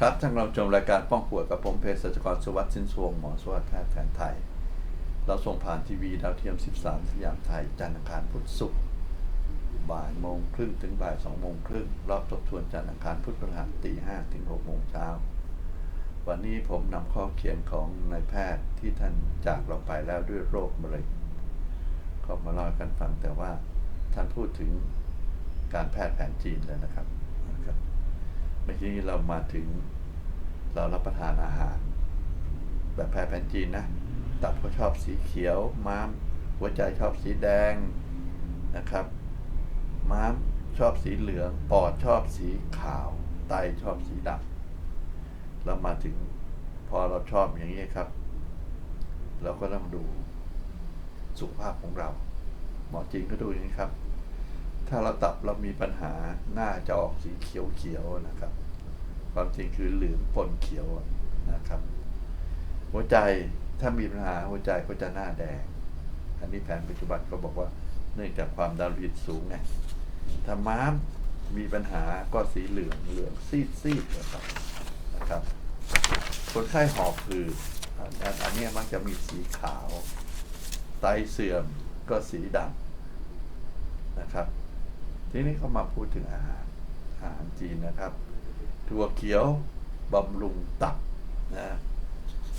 ครับท่านเราชมรายการป้องป่วยกับผมเภสัชกรสุวัสดิ์สินสวงหมอสวัสดิ์แพทย์แผนไทย เราส่งผ่านทีวีดาวเทียม 13 สยามไทย จันทร์อังคารพุธศุกร์บ่ายโมงครึ่งถึงบ่าย2โมงครึ่งรอบทบทวนจันทร์อังคารพุธพฤหัสตี5ถึง6โมงเช้าวันนี้ผมนำข้อเขียนของนายแพทย์ที่ท่านจากเราไปแล้วด้วยโรคมะเร็งก็มาเล่ากันฟังแต่ว่าท่านพูดถึงการแพทย์แผนจีนแล้วนะครับ เมื่อกี้เรามาถึงเรารับประทานอาหาร แบบแพทย์แผนจีนนะ ตับก็ชอบสีเขียว ม้าม หัวใจชอบสีแดงนะครับ ม้ามชอบสีเหลือง ปอดชอบสีขาว ไตชอบสีดำเรามาถึงพอเราชอบอย่างนี้ครับ เราก็ต้องดูสุขภาพของเรา หมอจีนก็ดูอย่างนี้ครับ ถ้าเราตับเรามีปัญหาหน้าจะออกสีเขียวๆนะครับ ความจริงคือเหลืองปนเขียวนะครับ หัวใจถ้ามีปัญหาหัวใจก็จะหน้าแดง อันนี้แผนปัจจุบันก็บอกว่าเนื่องจากความดันโลหิตสูงไงถ้าม้ามมีปัญหาก็สีเหลืองเหลืองซีดซีดนะครับนะครับ คนไข้หอบหืดอันอันอันเนี้ยมักจะมีสีขาว ไตเสื่อมก็สีดำนะครับ ทีนี้เขามาพูดถึงอาหาร อาหารจีนนะครับ ถั่วเขียวบำรุงตับนะ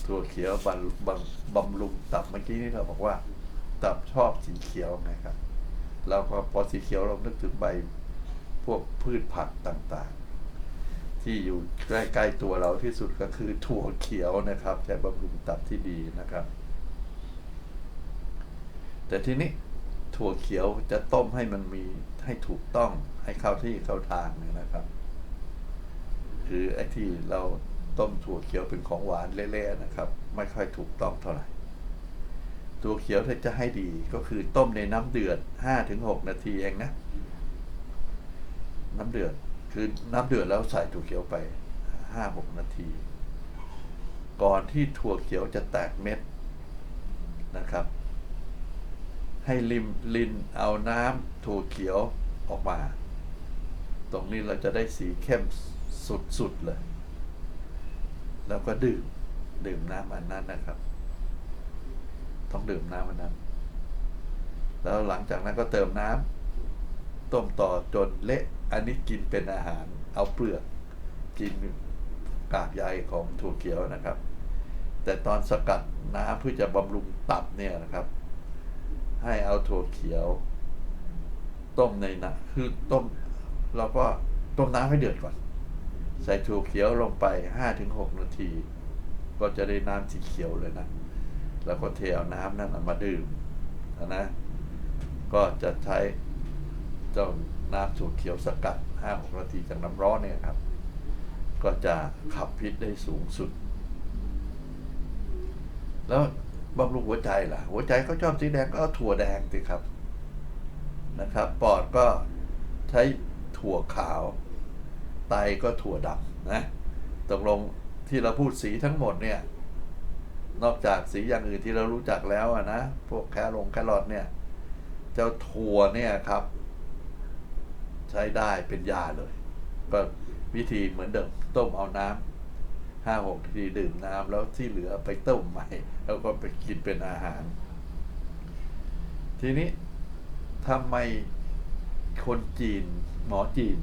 ถั่วเขียวบำบำบำรุงตับเมื่อกี้นี่เราบอกว่า ตับชอบสีเขียวนะครับเราก็พอสีเขียวเรานึกถึงใบพวกพืชผักต่างๆ ที่อยู่ใกล้ๆตัวเราที่สุดก็คือถั่วเขียวนะครับจะบำรุงตับที่ดีนะครับ แต่ทีนี้ถั่วเขียวจะต้มให้มันมี ให้ถูกต้องให้เข้าที่เข้าทางนี่นะครับ คือไอ้ที่เราต้มถั่วเขียวเป็นของหวานเละๆนะครับ ไม่ค่อยถูกต้องเท่าไหร่ถั่วเขียวถ้าจะให้ดีก็คือต้มในน้ำเดือดห้าถึงหกนาทีเองนะ น้ำเดือดคือน้ำเดือดแล้วใส่ถั่วเขียวไปห้าหกนาที ก่อนที่ถั่วเขียวจะแตกเม็ดนะครับ ให้ลิมลินเอาน้ำถั่วเขียว ออกมา ตรงนี้เราจะได้สีเข้มสุดๆเลย แล้วก็ดื่ม ดื่มน้ำอันนั้นนะครับ ต้องดื่มน้ำอันนั้น แล้วหลังจากนั้นก็เติมน้ำต้มต่อจนเละ อันนี้กินเป็นอาหาร เอาเปลือก กินกากใยของถั่วเขียวนะครับ แต่ตอนสกัดน้ำเพื่อจะบำรุงตับเนี่ยนะครับ ให้เอาถั่วเขียว ต้มในน้ำคือต้มเราก็ต้มน้ำให้เดือดก่อน ใส่ถั่วเขียวลงไปห้าถึงหกนาที ก็จะได้น้ำสีเขียวเลยนะ แล้วก็เทเอาน้ำนั้นมาดื่มนะ ก็จะใช้เจ้าน้ำถั่วเขียวสกัดห้าหกนาทีจากน้ำร้อนเนี่ยครับ ก็จะขับพิษได้สูงสุด แล้วบำรุงหัวใจล่ะ หัวใจเขาชอบสีแดงก็เอาถั่วแดงสิครับ นะครับ ปอดก็ใช้ถั่วขาว ไตก็ถั่วดำนะตกลงที่เราพูดสีทั้งหมดเนี่ย นอกจากสีอย่างอื่นที่เรารู้จักแล้วอะนะ พวกแครงแครอทเนี่ย เจ้าถั่วเนี่ยครับ ใช้ได้เป็นยาเลย ก็วิธีเหมือนเดิม ต้มเอาน้ำห้าหกนาทีดื่มน้ำแล้วที่เหลือไปต้มใหม่ แล้วก็ไปกินเป็นอาหาร ทีนี้ ทำไมคนจีน หมอจีน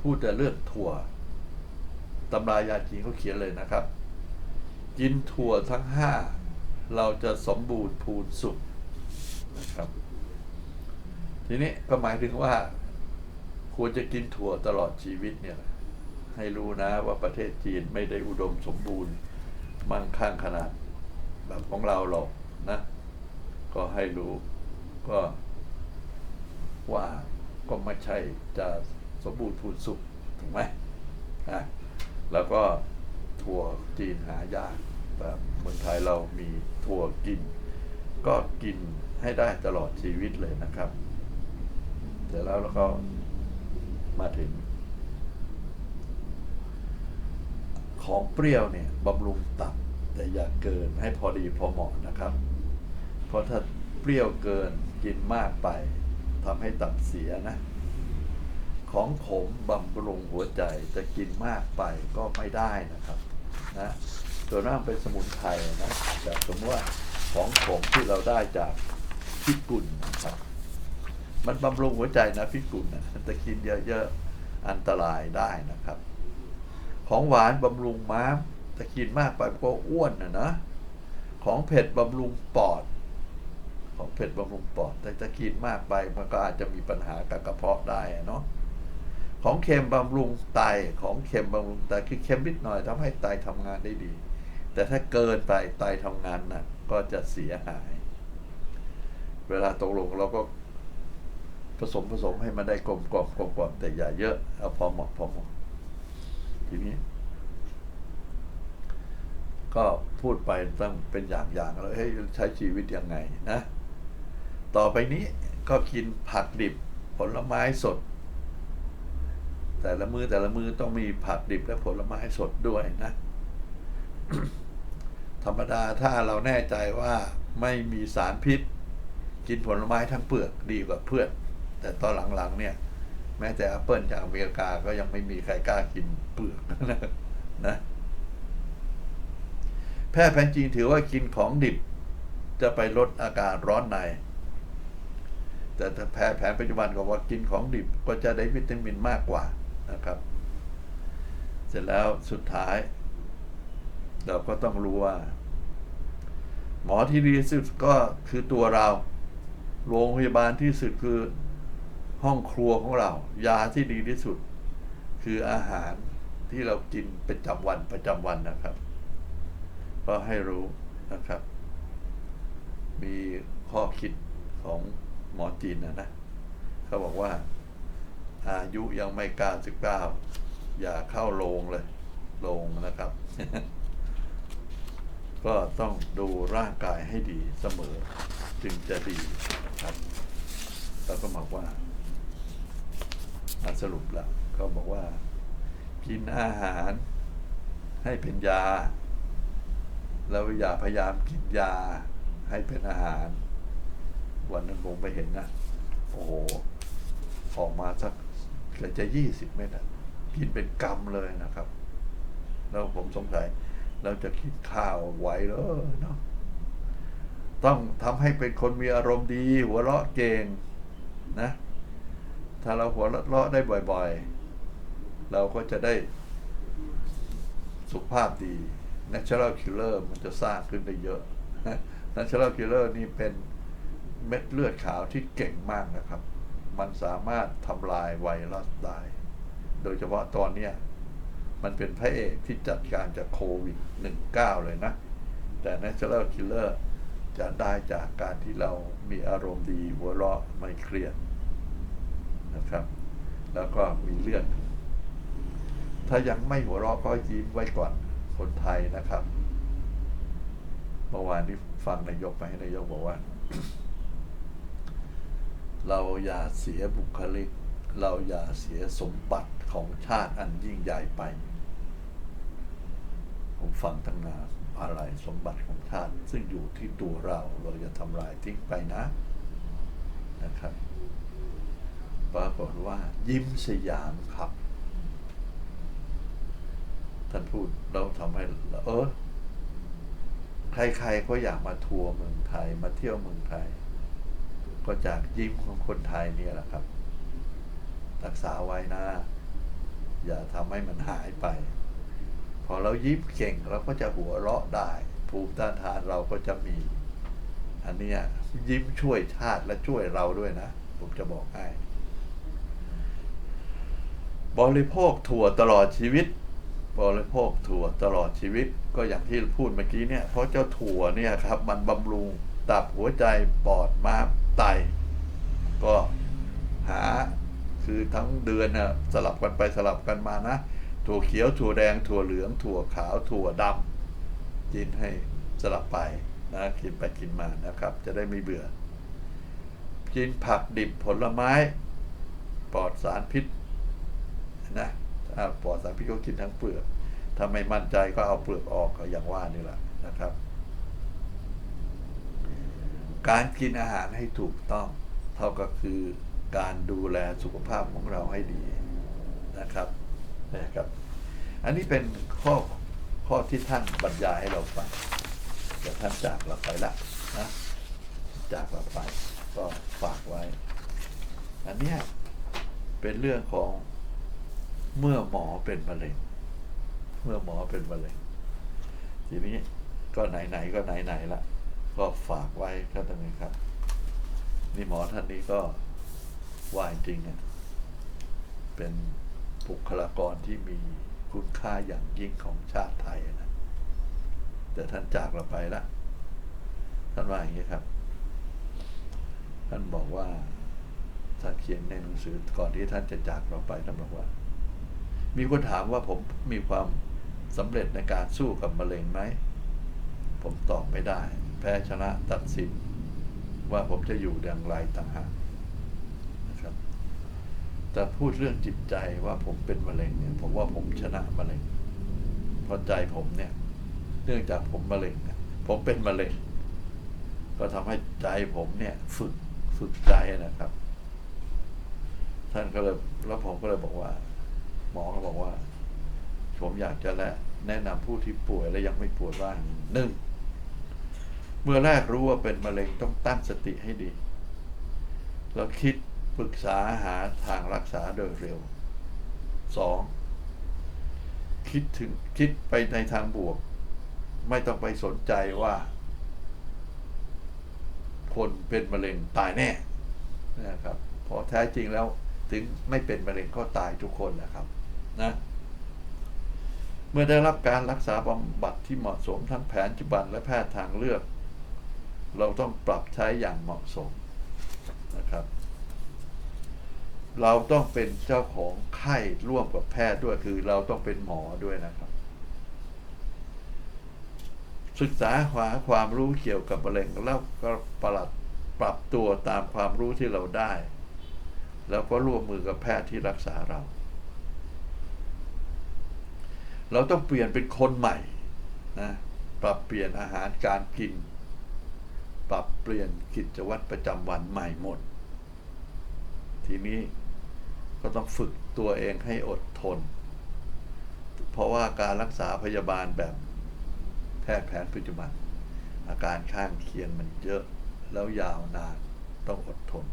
พูดแต่เรื่องถั่วตำรายาจีนเขาเขียนเลยนะครับ กินถั่วทั้งห้าเราจะสมบูรณ์พูนสุขนะครับ ทีนี้ก็หมายถึงว่า ควรจะกินถั่วตลอดชีวิตเนี่ยให้รู้นะว่าประเทศจีนไม่ได้อุดมสมบูรณ์มั่งคั่งขนาด แบบของเราหรอกนะ ก็ให้รู้ ก็ว่าก็ไม่ใช่จะสมบูรณ์พูนสุขถูกไหมอะแล้วก็ถั่วจีนหายากแบบเมืองไทยเรามีถั่วกิน ก็กินให้ได้ตลอดชีวิตเลยนะครับ เสร็จแล้วแล้วก็มาถึง ของเปรี้ยวเนี่ยบำรุงตับแต่อย่าเกินให้พอดีพอเหมาะนะครับ เพราะถ้าเปรี้ยวเกิน กินมากไปทำให้ตับเสียนะ ของขมบำรุงหัวใจจะกินมากไปก็ไม่ได้นะครับนะตัวนั้นเป็นสมุนไพรนะแต่สมมติว่าของขมที่เราได้จากพิกุลนะครับ มันบำรุงหัวใจนะพิกุลนะแต่กินเยอะๆอันตรายได้นะครับ ของหวานบำรุงม้ามแต่กินมากไปก็อ้วนนะนะของเผ็ดบำรุงปอด ของเผ็ดบำรุงปอดแต่จะกินมากไปมันก็อาจจะมีปัญหากับกระเพาะได้เนาะของเค็มบำรุงไตของเค็มบำรุงไตคือเค็มนิดหน่อยทำให้ไตทำงานได้ดี แต่ถ้าเกินไปไตทำงานหนักก็จะเสียหาย เวลาตกลงเราก็ผสมผสมให้มันได้กลมกล่อมกลมกล่อมแต่อย่าเยอะเอาพอเหมาะพอเหมาะทีนี้ ก็พูดไปต้องเป็นอย่างอย่างแล้วเฮ้ยใช้ชีวิตยังไงนะ ต่อไปนี้ก็กินผักดิบผลไม้สด แต่ละมือแต่ละมือต้องมีผักดิบและผลไม้สดด้วยนะ ธรรมดาถ้าเราแน่ใจว่าไม่มีสารพิษ กินผลไม้ทั้งเปลือกดีกว่าเพื่อน แต่ตอนหลังๆเนี่ย แม้แต่แอปเปิลจากอเมริกาก็ยังไม่มีใครกล้ากินเปลือกนะนะแพทย์แผนจีนถือว่ากินของดิบจะไปลดอาการร้อนใน แต่แพทย์แผนปัจจุบันก็ว่ากินของดิบก็จะได้วิตามินมากกว่านะครับ เสร็จแล้วสุดท้าย เราก็ต้องรู้ว่า หมอที่ดีที่สุดก็คือตัวเรา โรงพยาบาลที่สุดคือห้องครัวของเรา ยาที่ดีที่สุด คืออาหารที่เรากินเป็นจำวันประจำวันนะครับ ก็ให้รู้นะครับ มีข้อคิดของ หมอจีนนะนะเขาบอกว่า อายุยังไม่เก้าสิบเก้าอย่าเข้าโรงเลยโรงนะครับ ก็ต้องดูร่างกายให้ดีเสมอ จึงจะดีครับ แล้วก็บอกว่าสรุปละก็บอกว่า กินอาหารให้เป็นยา แล้วอย่าพยายามกินยาให้เป็นอาหาร วันนั้นผมไปเห็นนะ โอ้โห ออกมาสักเกือบจะยี่สิบเม็ดอะกินเป็นกรรมเลยนะครับ แล้วผมสงสัยเราจะกินข้าวไหวเหรอเนาะต้องทำให้เป็นคนมีอารมณ์ดี หัวเราะเก่งนะ ถ้าเราหัวเราะได้บ่อยๆ เราก็จะได้สุขภาพดี natural killer มันจะสร้างขึ้นได้เยอะ natural killer นี่เป็น เม็ดเลือดขาวที่เก่งมากนะครับ มันสามารถทำลายไวรัสได้ โดยเฉพาะตอนเนี้ยมันเป็นพระเอกที่จัดการจากโควิด -19 เลยนะ แต่ natural killer จะได้จากการที่เรามีอารมณ์ดีหัวเราะไม่เครียดนะครับ แล้วก็มีเลือด ถ้ายังไม่หัวเราะก็ยิ้มไว้ก่อนคนไทยนะครับ เมื่อวานนี้ฟังนายกไปนายกบอกว่า เราอย่าเสียบุคลิก เราอย่าเสียสมบัติของชาติอันยิ่งใหญ่ไป ผมฟังตั้งนานอะไรสมบัติของชาติ ซึ่งอยู่ที่ตัวเราเราจะทำลายทิ้งไปนะนะครับปรากฏว่า ยิ้มสยามครับ ท่านพูดเราทำให้เออใครๆก็อยากมาทัวร์เมืองไทยมาเที่ยวเมืองไทย ก็จากยิ้มของคนไทยเนี่ยแหละครับ รักษาไว้นะ อย่าทำให้มันหายไป พอเรายิ้มเก่งเราก็จะหัวเราะได้ ภูมิต้านทานเราก็จะมี อันเนี้ยยิ้มช่วยชาติและช่วยเราด้วยนะ ผมจะบอกให้ บริโภคถั่วตลอดชีวิต บริโภคถั่วตลอดชีวิต ก็อย่างที่พูดเมื่อกี้เนี่ย เพราะเจ้าถั่วเนี่ยครับ มันบำรุงตับหัวใจปอดม้าม ไตก็หาคือทั้งเดือนนะสลับกันไปสลับกันมานะ ถั่วเขียวถั่วแดงถั่วเหลือง ถั่วขาวถั่วดำกินให้สลับไปนะกินไปกินมานะครับ จะได้ไม่เบื่อ กินผักดิบผลไม้ ปลอดสารพิษนะถ้าปลอดสารพิษก็กินทั้งเปลือกถ้าไม่มั่นใจก็เอาเปลือกออกก็อย่างว่านี่แหละนะครับ การกินอาหารให้ถูกต้อง เท่ากับคือการดูแลสุขภาพของเราให้ดีนะครับนะครับ อันนี้เป็นข้อข้อที่ท่านบรรยายให้เราฟังแต่ท่านจากเราไปละนะจากเราไปก็ฝากไว้ อันเนี้ยเป็นเรื่องของเมื่อหมอเป็นมะเร็ง เมื่อหมอเป็นมะเร็งทีนี้ก็ไหนๆก็ไหนๆละ ก็ฝากไว้ครับท่านผู้ครับ นี่หมอท่านนี้ก็ว่าจริงๆอะเป็นบุคลากรที่มีคุณค่าอย่างยิ่งของชาติไทยนะแต่ท่านจากเราไปละท่านว่าอย่างนี้ครับ ท่านบอกว่าท่านเขียนในหนังสือก่อนที่ท่านจะจากเราไปท่านบอกว่า มีคนถามว่าผมมีความสำเร็จในการสู้กับมะเร็งไหม ผมตอบไม่ได้ แพ้ชนะตัดสิน ว่าผมจะอยู่อย่างไรต่างหากนะครับ แต่พูดเรื่องจิตใจว่าผมเป็นมะเร็งเนี่ยผมว่าผมชนะมะเร็งเพราะใจผมเนี่ย เนื่องจากผมมะเร็งผมเป็นมะเร็งก็ทำให้ใจผมเนี่ย ฝึกฝึกใจนะครับ ท่านก็เลยแล้วผมก็เลยบอกว่า หมอก็บอกว่า ผมอยากจะและแนะนำผู้ที่ป่วยและยังไม่ป่วยว่าหนึ่ง เมื่อแรกรู้ว่าเป็นมะเร็งต้องตั้งสติให้ดี แล้วคิดปรึกษาหาทางรักษาโดยเร็วสองคิดถึงคิดไปในทางบวก ไม่ต้องไปสนใจว่า คนเป็นมะเร็งตายแน่นะครับเพราะแท้จริงแล้วถึงไม่เป็นมะเร็งก็ตายทุกคนนะครับนะเมื่อได้รับการรักษาบำบัดที่เหมาะสมทั้งแผนปัจจุบันและแพทย์ทางเลือก เราต้องปรับใช้อย่างเหมาะสมนะครับ เราต้องเป็นเจ้าของไข้ร่วมกับแพทย์ด้วยคือเราต้องเป็นหมอด้วยนะครับ ศึกษาหาความรู้เกี่ยวกับมะเร็งแล้วก็ปรับปรับตัวตามความรู้ที่เราได้ แล้วก็ร่วมมือกับแพทย์ที่รักษาเรา เราต้องเปลี่ยนเป็นคนใหม่นะปรับเปลี่ยนอาหารการกิน ปรับเปลี่ยนกิจวัตรประจำวันใหม่หมด ทีนี้ก็ต้องฝึกตัวเองให้อดทน เพราะว่าการรักษาพยาบาลแบบแพทย์แผนปัจจุบัน อาการข้างเคียงมันเยอะแล้วยาวนานต้องอดทน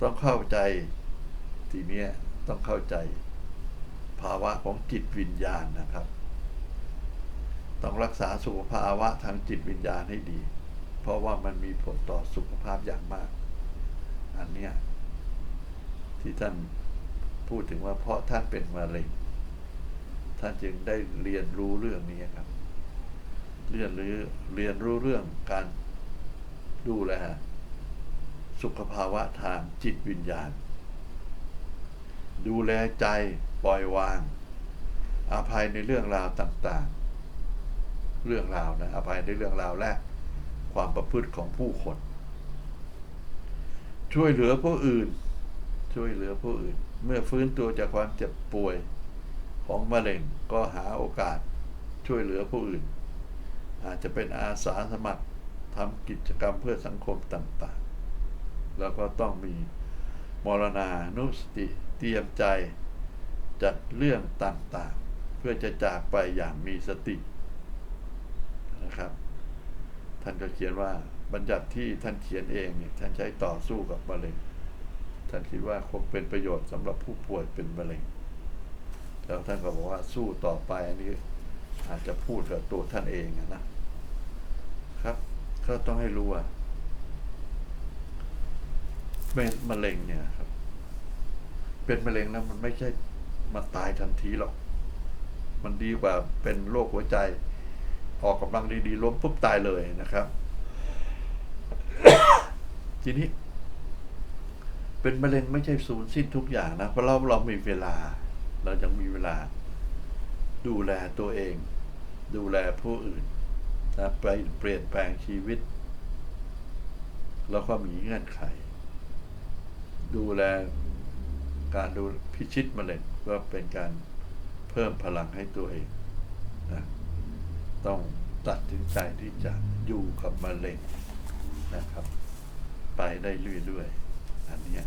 ต้องเข้าใจทีนี้ต้องเข้าใจภาวะของจิตวิญญาณนะครับ ต้องรักษาสุขภาวะทางจิตวิญญาณให้ดี เพราะว่ามันมีผลต่อสุขภาพอย่างมาก อันเนี้ยที่ท่านพูดถึงว่าเพราะท่านเป็นมะเร็ง ท่านจึงได้เรียนรู้เรื่องนี้ครับ เรียนรู้เรียนรู้เรื่องการดูแลสุขภาวะทางจิตวิญญาณ ดูแลใจปล่อยวางอภัยในเรื่องราวต่างๆ เรื่องราวนะอภัยในเรื่องราวและ ความประพฤติของผู้คน ช่วยเหลือผู้อื่น ช่วยเหลือผู้อื่น เมื่อฟื้นตัวจากความเจ็บป่วยของมะเร็งก็หาโอกาสช่วยเหลือผู้อื่น อาจจะเป็นอาสาสมัครทำกิจกรรมเพื่อสังคมต่างๆ แล้วก็ต้องมีมรณานุสติเตรียมใจจัดเรื่องต่างๆ เพื่อจะจากไปอย่างมีสตินะครับ ท่านก็เขียนว่าบัญญัติที่ท่านเขียนเองเนี่ยท่านใช้ต่อสู้กับมะเร็ง ท่านคิดว่าคงเป็นประโยชน์สำหรับผู้ป่วยเป็นมะเร็ง แล้วท่านก็บอกว่าสู้ต่อไปอันนี้อาจจะพูดกับตัวท่านเองนะครับ ก็ต้องให้รู้ว่าเป็นมะเร็งเนี่ยครับ เป็นมะเร็งแล้วมันไม่ใช่มาตายทันทีหรอก มันดีกว่าเป็นโรคหัวใจ ออกกำลังดีๆล้มปุ๊บตายเลยนะครับ ทีนี้ เป็นมะเร็งไม่ใช่ศูนย์สิ้นทุกอย่างนะ เพราะเราเรามีเวลา เรายังมีเวลา ดูแลตัวเอง ดูแลผู้อื่นนะไปเปลี่ยนแปลงชีวิต แล้วก็มีเงื่อนไข ดูแลการดูพิชิตมะเร็งก็เป็นการเพิ่มพลังให้ตัวเอง ต้องตัดสินใจที่จะอยู่กับมะเร็งนะครับ ไปได้เรื่อยๆอันนี้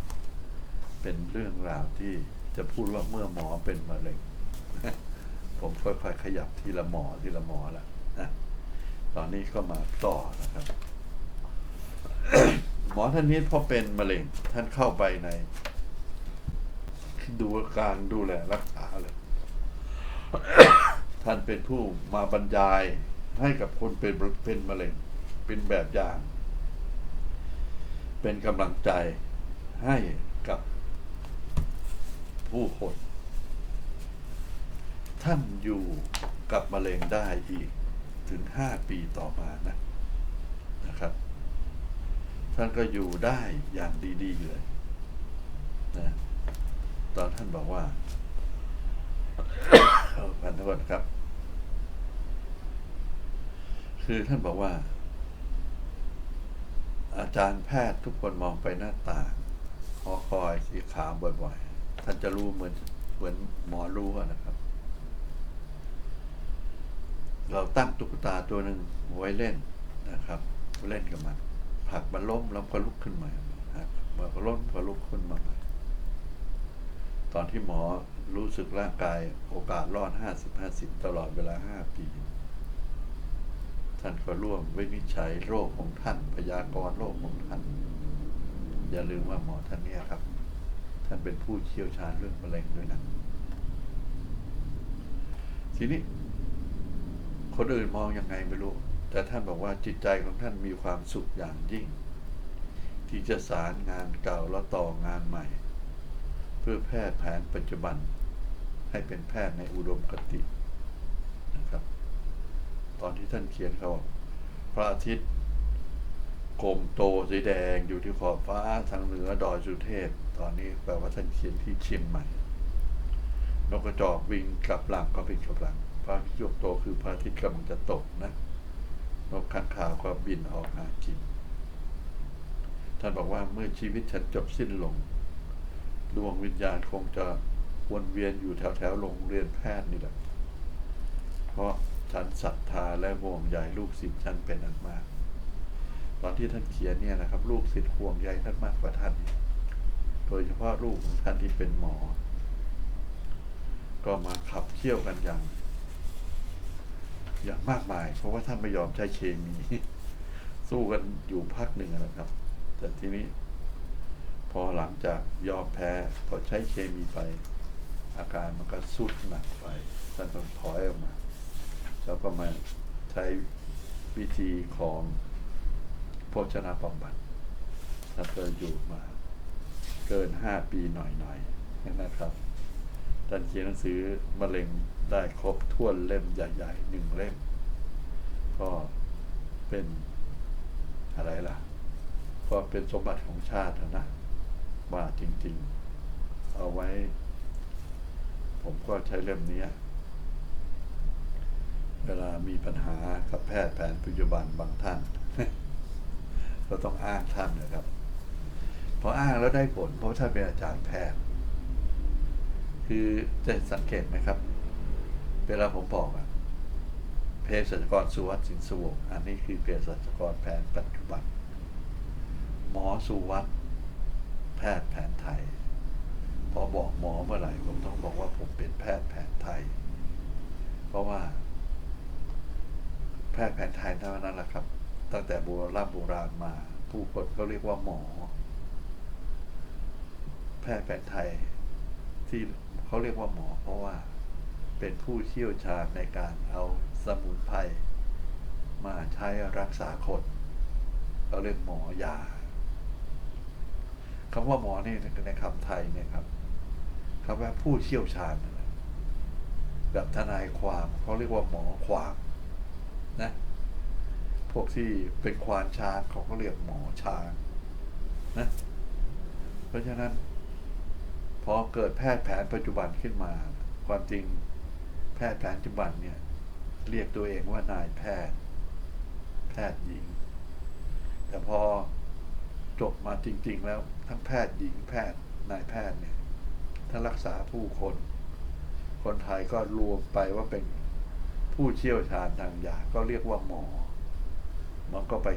เป็นเรื่องราวที่จะพูดว่าเมื่อหมอเป็นมะเร็ง ผมค่อยๆขยับทีละหมอทีละหมอละนะตอนนี้ก็มาต่อนะครับ หมอท่านนี้พอเป็นมะเร็งท่านเข้าไปใน ดูการดูแลรักษาเลย ท่านเป็นผู้มาบรรยายให้กับคนเป็นเป็นมะเร็ง เป็นแบบอย่าง เป็นกำลังใจให้กับผู้คน ท่านอยู่กับมะเร็งได้อีกถึงห้าปีต่อมานะนะครับ ท่านก็อยู่ได้อย่างดี ๆ เลยนะตอนท่านบอกว่าเออพันธวัฒครับ คือท่านบอกว่า อาจารย์แพทย์ทุกคนมองไปหน้าต่างคอคอยสีขาวบ่อยๆ ท่านจะรู้เหมือนเหมือนหมอรู้อะนะครับ เราตั้งตุ๊กตาตัวหนึ่งไว้เล่นนะครับ เล่นกับมันผลักมันล้มแล้วก็ลุกขึ้นมาหักมันก็ล้มก็ลุกขึ้นมาใหม่ตอนที่หมอรู้สึกร่างกายโอกาสรอดห้าสิบห้าสิบตลอดเวลาห้าปี ท่านก็ร่วมวินิจฉัยโรคของท่านพยากรณ์โรคของท่าน อย่าลืมว่าหมอท่านเนี้ยครับ ท่านเป็นผู้เชี่ยวชาญเรื่องมะเร็งด้วยนะทีนี้ คนอื่นมองยังไงไม่รู้ แต่ท่านบอกว่าจิตใจของท่านมีความสุขอย่างยิ่ง ที่จะสารงานเก่าแล้วต่องานใหม่ เพื่อแพทย์แผนปัจจุบัน ให้เป็นแพทย์ในอุดมคตินะครับ อนที่ท่านเขียนเขาบอกพระอาทิตย์โกมโตสีแดงอยู่ที่ขอบฟ้าทางเหนือดอยสุเทพ ตอนนี้แปลว่าท่านเขียนที่เชียงใหม่นกกระจอกวิ่งกลับหลังก็วิ่งกลับหลังพระอาทิตย์ยกโตคือพระอาทิตย์กำลังจะตกนะนกข้างขาวก็บินออกหากินท่านบอกว่าเมื่อชีวิตฉันจบสิ้นลงดวงวิญญาณคงจะวนเวียนอยู่แถวแถวๆโรงเรียนแพทย์นี่แหละ เพราะ ฉันศรัทธาและห่วงใยลูกศิษย์ฉันเป็นอันมาก ตอนที่ท่านเขียนเนี่ยนะครับ ลูกศิษย์ห่วงใยท่านมากกว่าท่าน โดยเฉพาะลูกของท่านที่เป็นหมอ ก็มาขับเคี่ยวกันอย่าง อย่างมากมาย เพราะว่าท่านไม่ยอมใช้เคมี สู้กันอยู่พักหนึ่งนะครับ แต่ทีนี้ พอหลังจากยอมแพ้พอใช้เคมีไป อาการมันก็สุดหนักไปท่านต้องถอยออกมา แล้วก็มาใช้วิธีของโภชนาบำบัดท่านก็อยู่มาเกินห้าปีหน่อยๆนะครับท่านเขียนหนังสือมะเร็งได้ครบถ้วนเล่มใหญ่ๆหนึ่งเล่ม ก็เป็นอะไรล่ะ ก็เป็นสมบัติของชาตินะว่าจริงๆ เอาไว้ ผมก็ใช้เล่มนี้ เวลามีปัญหากับแพทย์แผนปัจจุบันบางท่าน ก็ต้องอ้างท่านนะครับพออ้างแล้วได้ผลเพราะท่านเป็นอาจารย์แพทย์ คือจะสังเกตไหมครับ เวลาผมบอกอะเภสัชกรสุวัสดิ์สินสวงอันนี้คือเภสัชกรแผนปัจจุบัน หมอสุวัสดิ์แพทย์แผนไทย พอบอกหมอเมื่อไหร่ผมต้องบอกว่าผมเป็นแพทย์แผนไทย เพราะว่า แพทย์แผนไทยเท่านั้นแหละครับ ตั้งแต่โบราณโบราณมา ผู้คนเขาเรียกว่าหมอ แพทย์แผนไทยที่เขาเรียกว่าหมอ เพราะว่าเป็นผู้เชี่ยวชาญในการเอาสมุนไพรมาใช้รักษาคนเขาเรียกหมอยาคำว่าหมอนี่ในคำไทยเนี่ยครับคำว่าผู้เชี่ยวชาญนั่นแหละแบบทนายความเขาเรียกว่าหมอความ นะพวกที่เป็นควานช้างเขาก็เรียกหมอช้างนะเพราะฉะนั้น พอเกิดแพทย์แผนปัจจุบันขึ้นมา ความจริงแพทย์แผนปัจจุบันเนี่ย เรียกตัวเองว่านายแพทย์ แพทย์หญิง แต่พอจบมาจริง ๆ แล้วทั้งแพทย์หญิงแพทย์นายแพทย์เนี่ยถ้ารักษาผู้คน คนไทยก็รวมไปว่าเป็น ผู้เชี่ยวชาญทางยาก็เรียกว่าหมอ มันก็ไป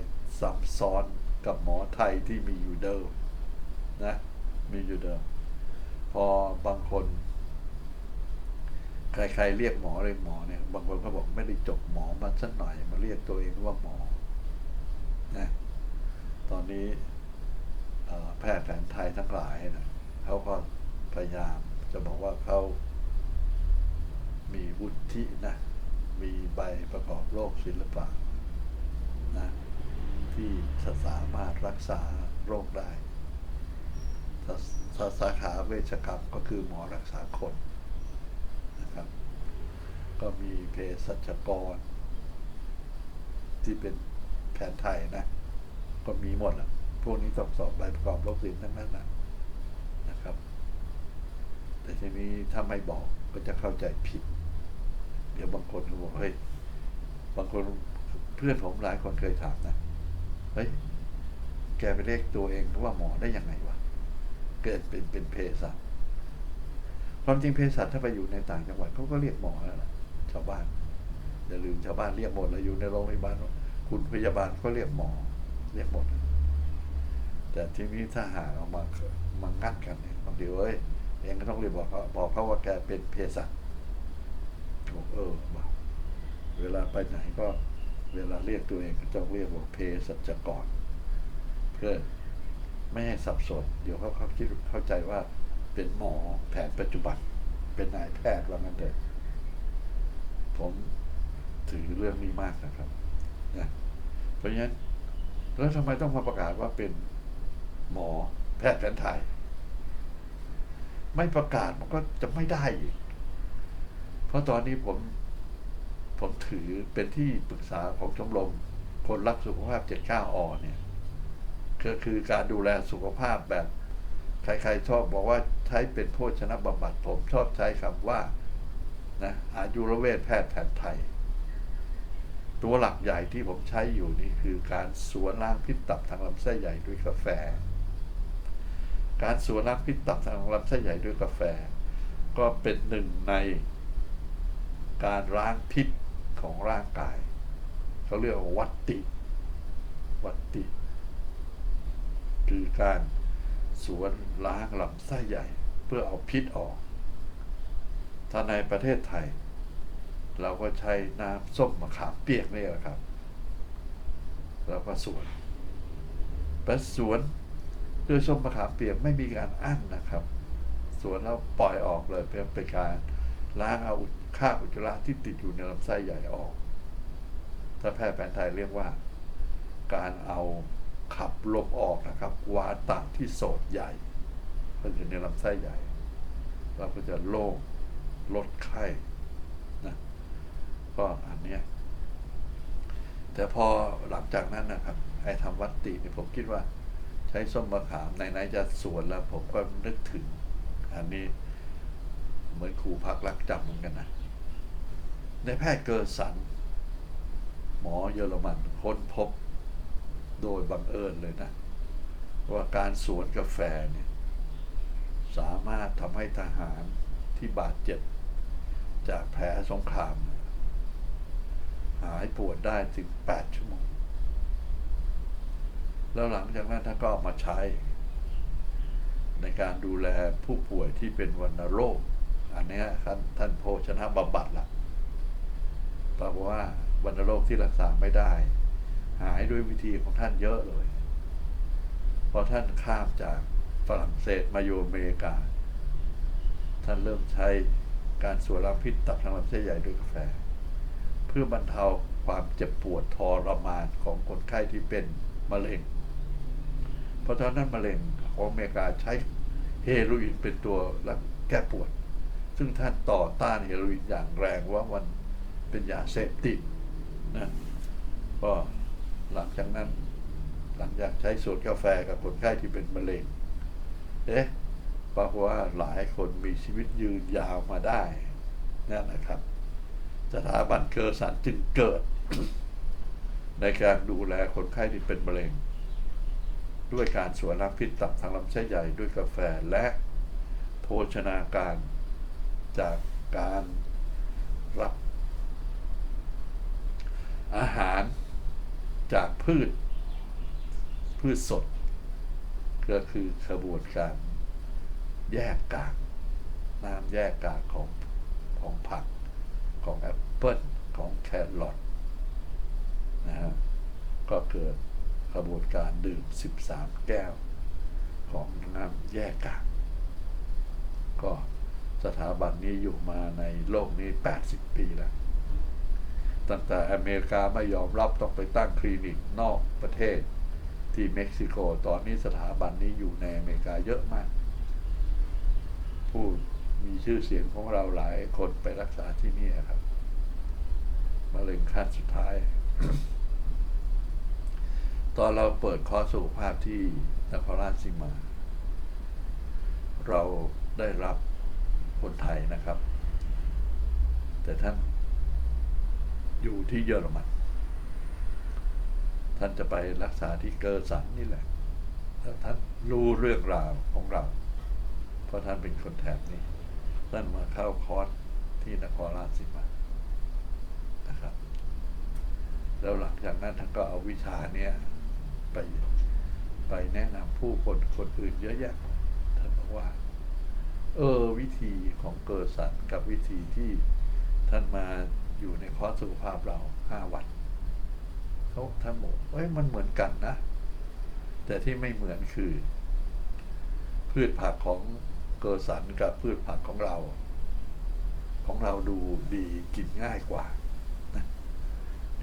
ซับซ้อนกับหมอไทยที่มีอยู่เดิมนะมีอยู่เดิม พอบางคน ใครๆเรียกหมอเลยหมอเนี่ย บางคนก็บอกไม่ได้จบหมอมาสักหน่อยมาเรียกตัวเองว่าหมอนะตอนนี้แพทย์แผนไทยทั้งหลายนะเขาก็พยายามจะบอกว่าเขามีวุฒินะ มีใบประกอบโรคศิลปะนะที่สามารถรักษาโรคได้ถ้าถ้าสาขาเวชกรรมก็คือหมอรักษาคนนะครับ ก็มีเภสัชกร ที่เป็นแผนไทยนะ ก็มีหมดอะ พวกนี้ต้องสอบใบประกอบโรคศิลป์ทั้งนั้นนะนะครับ แต่ทีนี้ถ้าไม่บอกก็จะเข้าใจผิด เดี๋ยวบางคนก็บอกเฮ้ยบางคนเพื่อนผมหลายคนเคยถามนะเฮ้ยแกไปเรียกตัวเองว่าหมอได้ยังไงวะเกิดเป็นเป็นเภสัชความจริงเภสัชถ้าไปอยู่ในต่างจังหวัดเขาก็เรียกหมอแล้วล่ะชาวบ้านอย่าลืมชาวบ้านเรียกหมดแล้วอยู่ในโรงพยาบาลคุณพยาบาลก็เรียกหมอ เรียกหมด แต่ทีนี้ถ้าหากเอามามางัดกันเนี่ยบางทีเอ้ยเองก็ต้องเรียกบอกเขาบอกเขาว่าแกเป็นเภสัช บอกเออว่ะเวลาไปไหนก็เวลาเรียกตัวเองก็ต้องเรียกว่าเภสัชกร เพื่อไม่ให้สับสน เดี๋ยวเขาเขาคิดเข้าใจว่าเป็นหมอแผนปัจจุบัน เป็นนายแพทย์ว่างั้นเถอะผมถือเรื่องนี้มากนะครับนะเพราะฉะนั้นแล้วทำไมต้องมาประกาศว่าเป็นหมอแพทย์แผนไทย ไม่ประกาศมันก็จะไม่ได้อีก เพราะตอนนี้ผมผมถือเป็นที่ปรึกษาของชมรมคนรักสุขภาพ79อเนี่ยก็คือการดูแลสุขภาพแบบ ใครๆชอบบอกว่าใช้เป็นโภชนะบำบัดผมชอบใช้คำว่านะอายุรเวชแพทย์แผนไทย ตัวหลักใหญ่ที่ผมใช้อยู่นี่คือการสวนล้างพิษตับทางลำไส้ใหญ่ด้วยกาแฟ การสวนล้างพิษตับทางลำไส้ใหญ่ด้วยกาแฟ ก็เป็นหนึ่งใน การล้างพิษของร่างกายเขาเรียกว่าวัตติ วัตติ คือการสวนล้างลำไส้ใหญ่ เพื่อเอาพิษออก ถ้าในประเทศไทย เราก็ใช้น้ำส้มมะขามเปียกนี่แหละครับเราก็สวนแต่สวนด้วยส้มมะขามเปียกไม่มีการอั้นนะครับ สวนแล้วปล่อยออกเลยเพื่อเป็นการล้างเอา ค่าบอุจจาระที่ติดอยู่ในลำไส้ใหญ่ออกถ้าแพทย์แผนไทยเรียกว่า การเอาขับลมออกนะครับ วาตะที่โสดใหญ่มันอยู่ในลำไส้ใหญ่ เราก็จะโล่งลดไข้นะก็อันเนี้ยแต่พอหลังจากนั้นนะครับ ไอ้ทำวัตติเนี่ยผมคิดว่า ใช้ส้มมะขามไหนๆจะสวนแล้วผมก็นึกถึง อันนี้เหมือนครูพักรักจำเหมือนกันนะ ในแพทย์เกอร์สัน หมอเยอรมันค้นพบโดยบังเอิญเลยนะ ว่าการสวนกาแฟเนี่ยสามารถทำให้ทหารที่บาดเจ็บ จากแผลสงคราม หายปวดได้ถึง 8 ชั่วโมง แล้วหลังจากนั้นท่านก็เอามาใช้ ในการดูแลผู้ป่วยที่เป็นวัณโรค อันนี้ท่านท่านโภชนะบำบัดละแปลว่าวัณโรคที่รักษาไม่ได้ หายด้วยวิธีของท่านเยอะเลย พอท่านข้ามจากฝรั่งเศสมาอยู่อเมริกา ท่านเริ่มใช้การสวนล้างพิษตับทางลำไส้ใหญ่ด้วยกาแฟ เพื่อบรรเทาความเจ็บปวดทรมานของคนไข้ที่เป็นมะเร็ง เพราะตอนนั้นมะเร็งของอเมริกาใช้เฮโรอีนเป็นตัวรักแก้ปวด ซึ่งท่านต่อต้านเฮโรอีนอย่างแรงว่ามัน เป็นยาเสพติดนะก็หลังจากนั้น หลังจากใช้สูตรกาแฟกับคนไข้ที่เป็นมะเร็งเอ๊ะปรากฏว่าหลายคนมีชีวิตยืนยาวมาได้นั่นนะครับ สถาบันเกอร์สันจึงเกิด ในการดูแลคนไข้ที่เป็นมะเร็ง ด้วยการสวนล้างพิษตับทางลำไส้ใหญ่ด้วยกาแฟและโภชนาการจากการรับ อาหารจากพืช พืชสด ก็คือขบวนการแยกกากน้ำแยกกากของของผักของแอปเปิลของแครอทนะฮะก็เกิดขบวนการดื่ม 13 แก้ว ของน้ำแยกกากก็สถาบันนี้อยู่มาในโลกนี้ 80 ปีแล้ว ตั้งแต่อเมริกาไม่ยอมรับต้องไปตั้งคลินิกนอกประเทศ ที่เม็กซิโกตอนนี้สถาบันนี้อยู่ในอเมริกาเยอะมาก ผู้มีชื่อเสียงของเราหลายคนไปรักษาที่นี่ครับมะเร็งขั้นสุดท้าย ตอนเราเปิดคอร์สสุขภาพที่นครราชสีมา เราได้รับคนไทยนะครับ แต่ท่าน อยู่ที่เยอรมัน ท่านจะไปรักษาที่เกอร์สันนี่แหละแล้วท่านรู้เรื่องราวของเรา เพราะท่านเป็นคนแถบนี้ ท่านมาเข้าคอร์สที่นครราชสีมานะครับ แล้วหลังจากนั้นท่านก็เอาวิชาเนี้ยไปไปแนะนำผู้คนคนอื่นเยอะแยะท่านบอกว่า เออวิธีของเกิดสันกับวิธีที่ท่านมา อยู่ในคอร์สสุขภาพเราห้าวันเขาท่านบอกเอ้ยมันเหมือนกันนะ แต่ที่ไม่เหมือนคือ พืชผักของเกิดสันกับพืชผักของเรา ของเราดูดีกินง่ายกว่านะ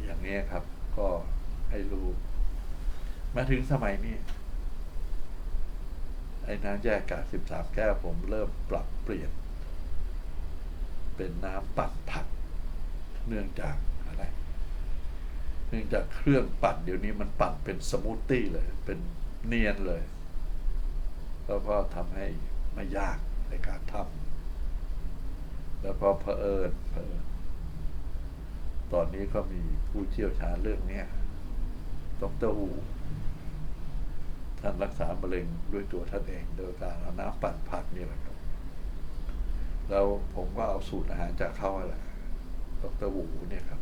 อย่างนี้ครับ ก็ให้รู้มาถึงสมัยนี้ไอ้น้ำแยกกาสิบสามแก้วผมเริ่มปรับเปลี่ยน เป็นน้ำปั่นผัก เนื่องจากอะไร เนื่องจากเครื่องปั่นเดี๋ยวนี้มันปั่นเป็นสมูทตี้เลย เป็นเนียนเลย แล้วก็ทำให้ไม่ยากในการทำแล้วก็เผอิญเผอิญตอนนี้ก็มีผู้เชี่ยวชาญเรื่องนี้ดรวูท่านรักษามะเร็งด้วยตัวท่านเอง โดยการเอาน้ำปั่นผักนี่แหละครับ แล้วผมก็เอาสูตรอาหารจากเขาแหละ ดรวูเนี่ยครับ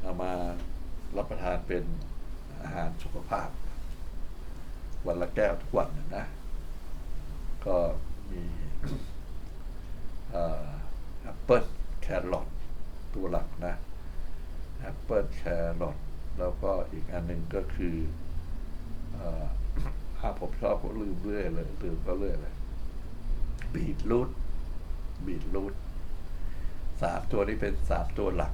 เอามารับประทานเป็นอาหารสุขภาพ วันละแก้วทุกวันนะนะ ก็มีแอปเปิลแครอทตัวหลักนะแอปเปิลแครอทแล้วก็อีกอันหนึ่งก็คือเอ่อถ้าผมชอบก็ลืมเรื่อยเลยลืมก็เรื่อยเลยบีทรูทบีทรูท สามตัวนี้เป็นสามตัวหลัก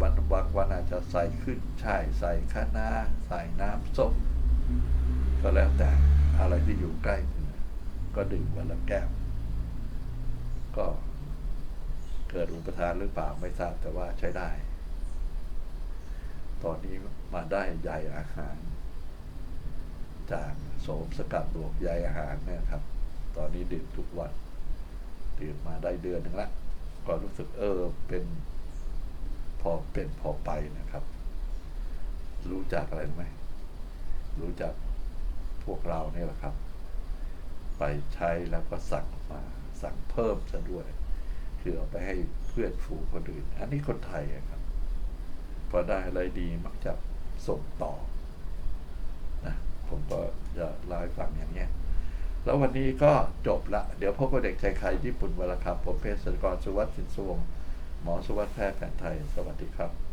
วันบางวันอาจจะใส่ขึ้นช่ายใส่คะน้าใส่น้ำส้มก็แล้วแต่อะไรที่อยู่ใกล้ก็ดื่มวันละแก้ว ก็เกิดอุปทานหรือเปล่าไม่ทราบแต่ว่าใช้ได้ ตอนนี้มาได้ใยอาหาร จากโสมสกัดบวกใยอาหารนี่ครับ ตอนนี้ดื่มทุกวัน ดื่มมาได้เดือนหนึ่งละก็รู้สึกเออเป็นพอเป็นพอไปนะครับ รู้จักอะไรไหมรู้จักพวกเราเนี่ยแหละครับ ไปใช้แล้วก็สั่งมาสั่งเพิ่มซะด้วยคือเอาไปให้เพื่อนฝูงคนอื่น อันนี้คนไทยอะครับ พอได้อะไรดีมักจะส่งต่อนะผมก็จะเล่าให้ฟังอย่างนี้ แล้ววันนี้ก็จบละ เดี๋ยวพบกับเด็กชายไทยญี่ปุ่นเวลาครับ ผมเพศสัจกรสุวัสดิ์สินสวงหมอสุวัสดิ์แพทย์แผนไทย สวัสดีครับ